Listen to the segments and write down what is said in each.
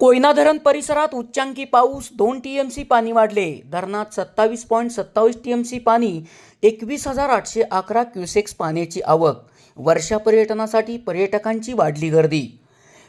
कोयना धरण परिसरात उच्चांकी पाऊस दोन टी एम सी पाणी वाढले. धरणात सत्तावीस पॉईंट सत्तावीस टी एम सी पाणी एकवीस हजार आठशे अकरा क्युसेक्स पाण्याची आवक. वर्षा पर्यटनासाठी पर्यटकांची वाढली गर्दी.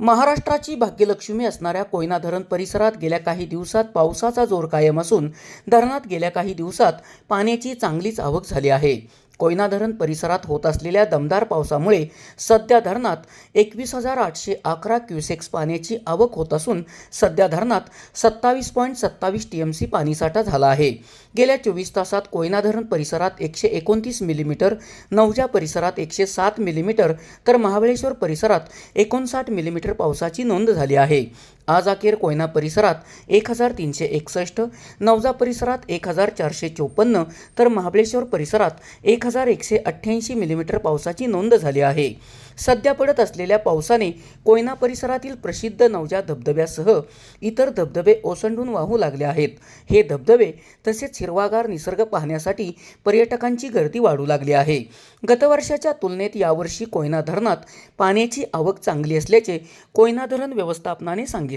महाराष्ट्राची भाग्यलक्ष्मी असणाऱ्या कोयना धरण परिसरात गेल्या काही दिवसात पावसाचा जोर कायम असून धरणात गेल्या काही दिवसात पाण्याची चांगलीच आवक झाली आहे. कोयना धरण परिसरात होत असलेल्या दमदार पावसामुळे सध्या धरणात एकवीस हजार आठशे अकरा क्युसेक्स पाण्याची आवक होत असून सध्या धरणात सत्तावीस पॉईंट सत्तावीस टी एम सी पाणीसाठा झाला आहे. गेल्या चोवीस तासात कोयना धरण परिसरात एकशे एकोणतीस मिलीमीटर नवजा परिसरात एकशे सात मिलीमीटर तर महाबळेश्वर परिसरात एकोणसाठ मिलीमीटर पावसाची नोंद झाली आहे. आज अखेर कोयना परिसरात एक हजार तीनशे एकसष्ट नवजा परिसरात एक हजार चारशे चोपन्न तर महाबळेश्वर परिसरात एक हजार एकशे अठ्ठ्याऐंशी मिलीमीटर पावसाची नोंद झाली आहे. सध्या पडत असलेल्या पावसाने कोयना परिसरातील प्रसिद्ध नवजा धबधब्यासह इतर धबधबे ओसंडून वाहू लागले आहेत. हे धबधबे तसेच हिरवागार निसर्ग पाहण्यासाठी पर्यटकांची गर्दी वाढू लागली आहे. गतवर्षाच्या तुलनेत यावर्षी कोयना धरणात पाण्याची आवक चांगली असल्याचे कोयना धरण व्यवस्थापनाने सांगितले.